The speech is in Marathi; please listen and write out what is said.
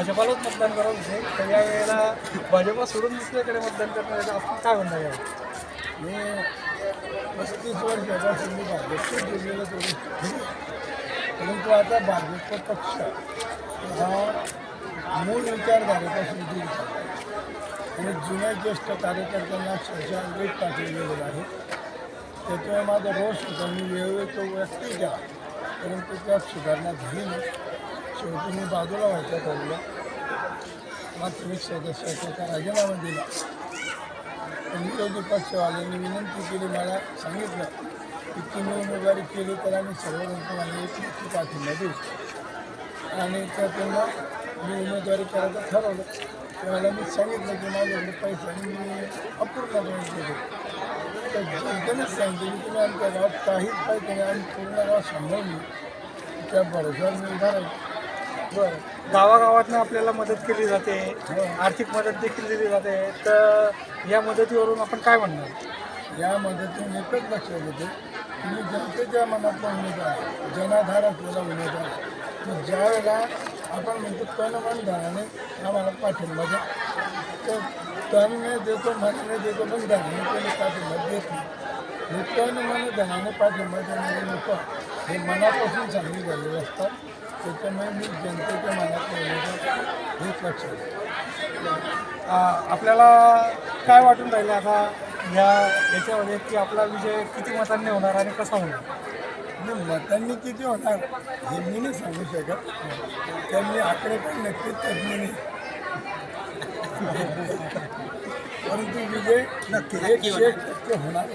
भाजपालाच मतदान करत होते तर यावेळेला भाजपा सोडून दुसऱ्याकडे मतदान करण्याचं आपण काय म्हणणार यावर मी पस्तीस वर्षापासून तुम्ही भाजपच दिलेलं तुम्ही परंतु आता भाजप पक्ष हा मूळ विचारधारेपासून दूर आणि जुन्या ज्येष्ठ कार्यकर्त्यांना अक्षरशः वेट टाकले आहे. त्याच्यामुळे माझा रोष होता. मी वेळोवेळी तो व्यक्ती द्या परंतु त्यात सुधारणा झाली नाही. शेवटी मी बाजूला व्हायचं ठरलं प्राथमिक सदस्याचा राजीनामा दिला. विरोधी पक्षवाल्यांनी विनंती केली मला सांगितलं की तुम्ही उमेदवारी केली तर आम्ही सर्वजण तुम्हाला एक मुख्य पाठिंबा देऊ. आणि त्यातून मी उमेदवारी करायचं ठरवलं. त्यावेळेला मी सांगितलं की माझ्याकडे पैसे आणि मी अपूर्ण केले. तर जनतेनेच सांगितलं की तुम्ही आमच्या गावात काहीच पाहिजे नाही आम्ही पूर्ण गाव सांभाळली त्या बरोबर मी उभा बरं. गावागावातनं आपल्याला मदत केली जाते आर्थिक मदत देखील दिली जाते. तर या मदतीवरून आपण काय म्हणणार? या मदतीने एकच लक्षात येते तुम्ही जनतेच्या मनातला उमेदवार जनाधार असलेला उमेदवार तर ज्या वेळेला आपण म्हणतो तन मन धनाने आम्हाला पाठिंबा द्या. तर तनने देतो मनाने देतो पण धनाने कोणी पाठिंबा देत नाही. हे तन मन धनाने पाठिंबा देणारे लोक हे मनापासून चांगली झालेले असतात त्याच्यामुळे मी जनतेच्या उमेदवार हेच लक्षात आ, आपल्याला काय वाटून राहिलं आता या याच्यामध्ये की आपला विजय किती मतांनी होणार आणि कसा होणार? नाही, मतांनी किती होणार हे मी नाही सांगू शकत. त्यांनी आकडे पण नक्कीच तज्ञ नाही. परंतु विजय नक्की एकशे एक टक्के होणार